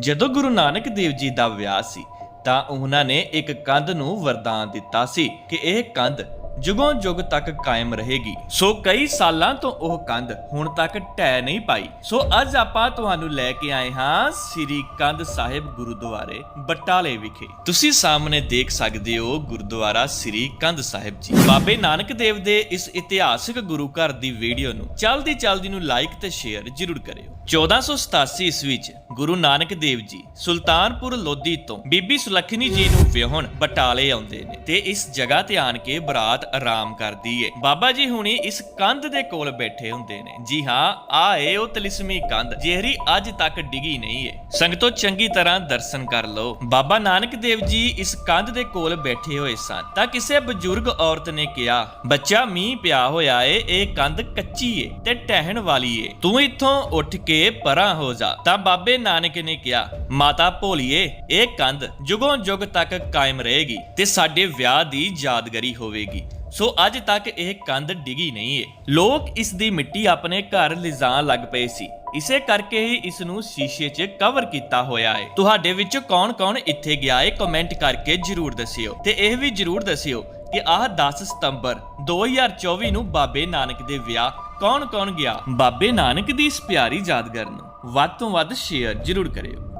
ਜਦੋਂ ਗੁਰੂ ਨਾਨਕ ਦੇਵ ਜੀ ਦਾ ਵਿਆਹ ਸੀ, ਤਾਂ ਉਹਨਾਂ ਨੇ ਇੱਕ ਕੰਧ ਨੂੰ ਵਰਦਾਨ ਦਿੱਤਾ ਸੀ ਕਿ ਇਹ ਕੰਧ ਜੁਗੋਂ ਜੁਗ ਤੱਕ ਕਾਇਮ ਰਹੇਗੀ। ਸੋ ਕਈ ਸਾਲਾਂ ਤੋਂ ਉਹ ਕੰਧ ਹੁਣ ਤੱਕ ਢਹਿ ਨਹੀਂ ਪਾਈ। ਸੋ ਅੱਜ ਆਪਾਂ ਤੁਹਾਨੂੰ ਲੈ ਕੇ ਆਏ ਹਾਂ ਸ੍ਰੀ ਕੰਧ ਸਾਹਿਬ ਗੁਰਦੁਆਰੇ ਬਟਾਲੇ ਵਿਖੇ। ਤੁਸੀਂ ਸਾਹਮਣੇ ਦੇਖ ਸਕਦੇ ਹੋ ਗੁਰਦੁਆਰਾ ਸ੍ਰੀ ਕੰਧ ਸਾਹਿਬ ਜੀ। ਬਾਬੇ ਨਾਨਕ ਦੇਵ ਦੇ ਇਸ ਇਤਿਹਾਸਕ ਗੁਰੂ ਘਰ ਦੀ ਵੀਡੀਓ ਨੂੰ ਚਲਦੀ ਚਲਦੀ ਨੂੰ ਲਾਈਕ ਤੇ ਸ਼ੇਅਰ ਜ਼ਰੂਰ ਕਰਿਓ। 1487 ਈਸਵੀ ਵਿੱਚ ਗੁਰੂ ਨਾਨਕ ਦੇਵ ਜੀ ਸੁਲਤਾਨਪੁਰ ਲੋਧੀ ਤੋਂ ਬੀਬੀ ਸੁਲੱਖਣੀ ਜੀ ਨੂੰ ਵਿਆਹਣ ਬਟਾਲੇ ਆਉਂਦੇ ਨੇ ਤੇ ਇਸ ਜਗ੍ਹਾ ਤੇ ਆਣ ਕੇ ਬਰਾਤ ਆਰਾਮ ਕਰਦੀ ਏ। ਬਾਬਾ ਜੀ ਹੁਣੀ ਇਸ ਕੰਧ ਦੇ ਕੋਲ ਬੈਠੇ ਹੁੰਦੇ ਨੇ। ਜੀ ਹਾਂ, ਆ ਏ ਉਹ ਤਲਿਸਮੀ ਕੰਧ ਜਿਹੜੀ ਅੱਜ ਤੱਕ ਡਿੱਗੀ ਨਹੀਂ ਏ। ਸੰਗਤੋ ਚੰਗੀ ਤਰ੍ਹਾਂ ਦਰਸ਼ਨ ਕਰ ਲਓ। ਬਾਬਾ ਨਾਨਕ ਦੇਵ ਜੀ ਇਸ ਕੰਧ ਦੇ ਕੋਲ ਬੈਠੇ ਹੋਏ ਸਨ ਤਾਂ ਕਿਸੇ ਬਜ਼ੁਰਗ ਔਰਤ ਨੇ ਕਿਹਾ, ਬੱਚਾ, ਮੀਂਹ ਪਿਆ ਹੋਇਆ ਏ, ਇਹ ਕੰਧ ਕੱਚੀ ਏ ਤੇ ਟਹਿਣ ਵਾਲੀ ਏ। ਤੂੰ ਇੱਥੋਂ ਉੱਠ ਕੇ ਪਰਾਂ ਹੋ ਜਾ। ਤਾਂ ਬਾਬੇ ਨਾਨਕ ਨੇ ਕਿਹਾ, ਮਾਤਾ ਭੋਲੀਏ, ਇਹ ਕੰਧ ਜੁਗੋਂ ਜੁਗ ਤੱਕ ਕਾਇਮ ਰਹੇਗੀ ਤੇ ਸਾਡੇ ਵਿਆਹ ਦੀ ਯਾਦਗਾਰੀ ਹੋਵੇਗੀ। ਸੋ ਅੱਜ ਤੱਕ ਇਹ ਕੰਧ ਡਿੱਗੀ ਨਹੀਂ ਏ। ਲੋਕ ਇਸ ਦੀ ਮਿੱਟੀ ਆਪਣੇ ਘਰ ਲਿਜਾਣ ਲੱਗ ਪਏ ਸੀ। ਇਸੇ ਕਰਕੇ ਹੀ ਇਸ ਨੂੰ ਸ਼ੀਸ਼ੇ 'ਚ ਕਵਰ ਕੀਤਾ ਹੋਇਆ ਹੈ ਤੁਹਾਡੇ ਵਿੱਚ ਕੌਣ-ਕੌਣ ਇੱਥੇ ਗਿਆ ਹੈ ਕਮੈਂਟ ਕਰਕੇ ਜਰੂਰ ਦੱਸਿਓ। ਤੇ ਇਹ ਵੀ ਜਰੂਰ ਦੱਸਿਓ ਕਿ ਆਹ 10 ਸਤੰਬਰ 2024 ਨੂੰ ਬਾਬੇ ਨਾਨਕ ਦੇ ਵਿਆਹ ਕੌਣ-ਕੌਣ ਗਿਆ? ਬਾਬੇ ਨਾਨਕ ਦੀ ਇਸ ਪਿਆਰੀ ਯਾਦਗਾਰ ਨੂੰ। ਵੱਧ ਤੋਂ ਵੱਧ ਸ਼ੇਅਰ ਜਰੂਰ ਕਰਿਓ।